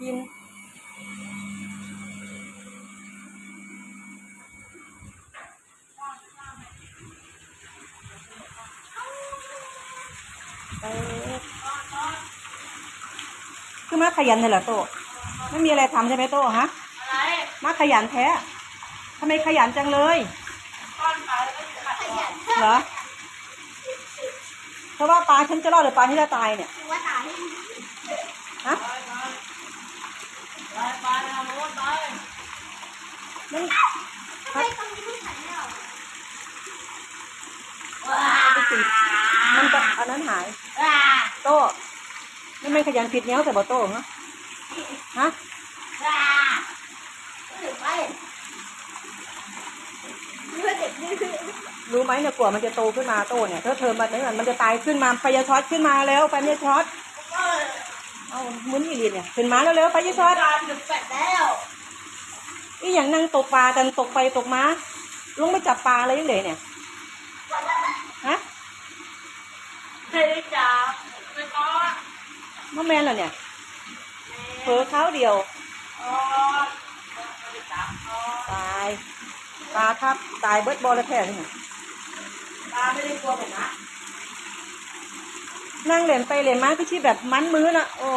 กินเออคือมาขยันเลยเหรอโตไม่มีอะไรทำใช่ไหมโตฮะอะไรมาขยันแท้ทำไมขยันจังเลยต้อนปลาแล้วก็ขัดขยันเหรอเพราะว่าปลาฉันจะรอดหรือปลาที่จะตายเนี่ยว่าตาย ฮะตายตายทำรู้ตายมันทำไมตรงนี้ไม่ขันเนี่ยว้ามันจะอันนั้นหาย โต้ไม่ไม่ขยันผิดเนี้ยแต่บ่โต้เหรอฮะไปรู้ไหมเนี่ยกว่ามันจะโตขึ้นมาโตเนี่ยถ้าเธอมาเนี่ยมันจะตายขึ้นมาไฟจะช็อตขึ้นมาแล้วไฟจะช็อต เอาหมุนอีลีนเนี่ยขึ้นมาแล้วเร็วๆไฟจะช็อตการถึงแปดแล้วอีอย่างนั่งตกปลากันตกไปตกมาลงไปจับปลาอะไรยังไงเนี่ยฮะไม่ได้จับไม่ก็มะแมนเหรอเนี่ยเผลอเท้าเดียวอ๋อไม่ได้จับอ๋อตายปลาทับตายเบิดบอลแล้วแท้เลยเนี่ยตาไม่ได้กลัวผมนะ นั่งเล่นไปเล่นมาพี่ชีแบบมันมือน่ะโอ้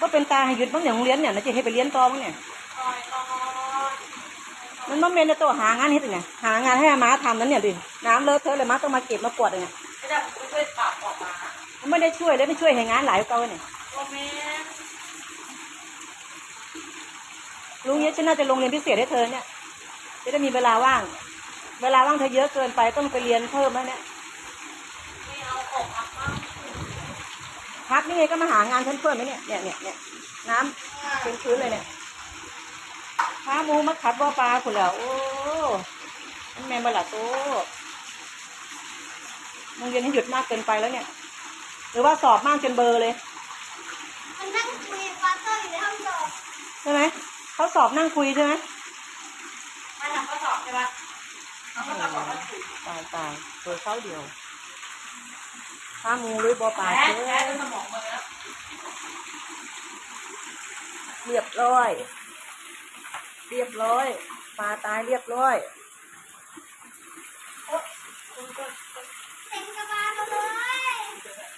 ว่าเป็นตาให้หยุดบ้างอย่างโรงเรียนเนี่ยนะจะให้ไปเรียนต่อบ้างเนี่ยคอยคอยมันมาเมนในตัวหางานเฮ็ดไงหางานให้อาม้าทำนั้นเนี่ยดิน้ำเลอะเทอะเลยม้าต้องมาเก็บมากวาดเลยเนี่ยไม่ได้ผมช่วยปรับออกมามันไม่ได้ช่วยเลยไม่ช่วยให้งานหลายกว่าเก่าเนี่ยโอเมนลุงเนี้ยฉันน่าจะลงเรียนพิเศษให้เธอเนี่ยจะได้มีเวลาว่าง เวลาว่างเธอเยอะเกินไปต้องไปเรียนเพิ่มแล้วเนี่ย ไม่เอาของอั พมาพักนี่ไงก็มาหางานฉันเพิ่มไหมเนี่ยเนี่ยเนี่ยเนี่ยน้ำเป็นพื้นเลยเนี่ยพาหมูมาขัดบ่อปลาคุณแล้วโอ้มันแม่นบละโตมึงเรียนให้หยุดมากเกินไปแล้วเนี่ย หรือว่าสอบมากจนเบลอร์เลยมันนั่งคุยปาเตอร์อยู่ในห้องสอบใช่ไหมเขาสอบนั่งคุยใช่ไหมมาทำข้อสอบใช่ปะเอาข้อสอบบอกว่าถูกตายตายตัวเขาเดียว้าหมูหรือบ่อปลาเด้อจนสมองมาแล้วเรียบร้อย เรียบร้อย ปลาตายเรียบร้อย